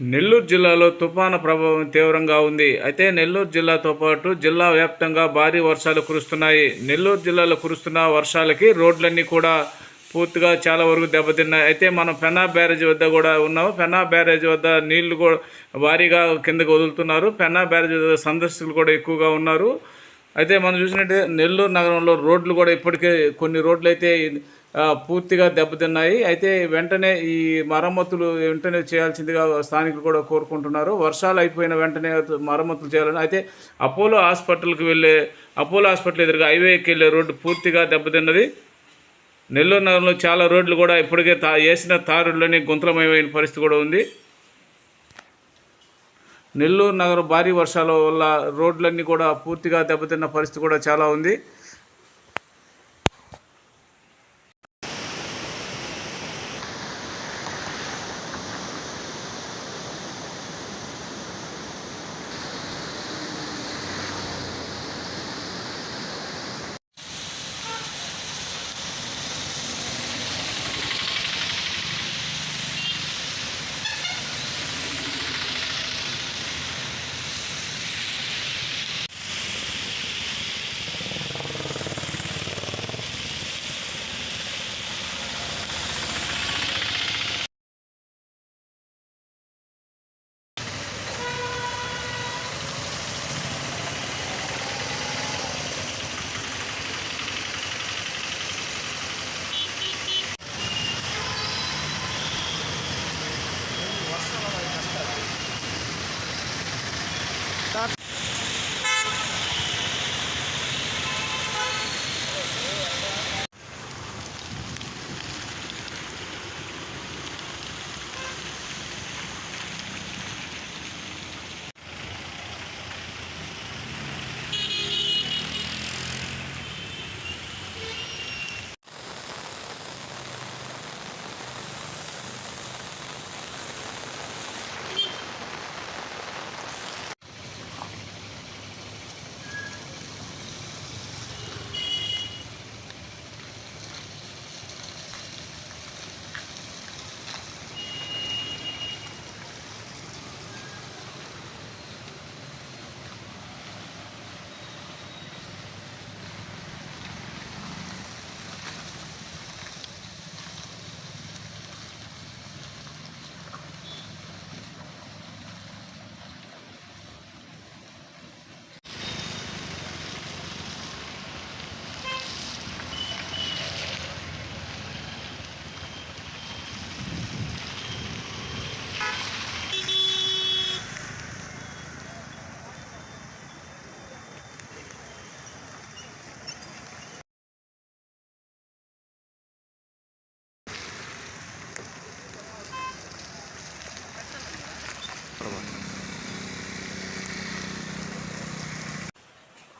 నెల్లూరు జిల్లాలో తుఫాను ప్రభావం తీవ్రంగా ఉంది. అయితే నెల్లూరు జిల్లాతో పాటు జిల్లా వ్యాప్తంగా భారీ వర్షాలు కురుస్తున్నాయి. నెల్లూరు జిల్లాలో కురుస్తున్న వర్షాలకి రోడ్లన్నీ కూడా పూర్తిగా చాలా వరకు దెబ్బతిన్నాయి. అయితే మనం పెన్నా బ్యారేజ్ వద్ద కూడా ఉన్నాము. పెన్నా బ్యారేజ్ వద్ద నీళ్ళు కూడా భారీగా కిందకు వదులుతున్నారు. పెన్నా బ్యారేజ్ వద్ద సందర్శకులు కూడా ఎక్కువగా ఉన్నారు. అయితే మనం చూసినట్టే నెల్లూరు నగరంలో రోడ్లు కూడా ఇప్పటికే కొన్ని రోడ్లు అయితే పూర్తిగా దెబ్బతిన్నాయి. అయితే వెంటనే ఈ మరమ్మతులు వెంటనే చేయాల్సిందిగా స్థానికులు కూడా కోరుకుంటున్నారు. వర్షాలు అయిపోయిన వెంటనే మరమ్మతులు చేయాలని. అయితే అపోలో హాస్పిటల్కి వెళ్ళే అపోలో హాస్పిటల్ ఎదురుగా హైవేకి వెళ్ళే రోడ్డు పూర్తిగా దెబ్బతిన్నది. నెల్లూరు నగరంలో చాలా రోడ్లు కూడా ఇప్పటికే తా వేసిన తారుల్లోనే గుంతలమయమైన పరిస్థితి కూడా ఉంది. నెల్లూరు నగరం భారీ వర్షాల వల్ల రోడ్లన్నీ కూడా పూర్తిగా దెబ్బతిన్న పరిస్థితి కూడా చాలా ఉంది.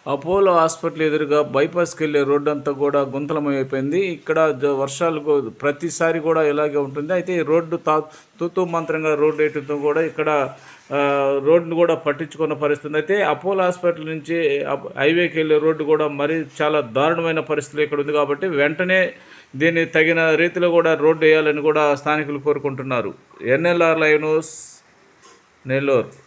అపోలో హాస్పిటల్ ఎదురుగా బైపాస్కి వెళ్ళే రోడ్డు అంతా కూడా గుంతలమైపోయింది ఇక్కడ వర్షాలు ప్రతిసారి కూడా ఇలాగే ఉంటుంది. అయితే ఈ రోడ్డు తా తూతూ మంత్రంగా రోడ్డు వేయటంతో కూడా ఇక్కడ రోడ్డును కూడా పట్టించుకున్న పరిస్థితి అయితే అపోలో హాస్పిటల్ నుంచి అప్- హైవేకి వెళ్ళే రోడ్డు కూడా మరీ చాలా దారుణమైన పరిస్థితులు ఇక్కడ ఉంది కాబట్టి వెంటనే దీన్ని తగిన రీతిలో కూడా రోడ్డు వేయాలని కూడా స్థానికులు కోరుకుంటున్నారు. NLR live Nellore.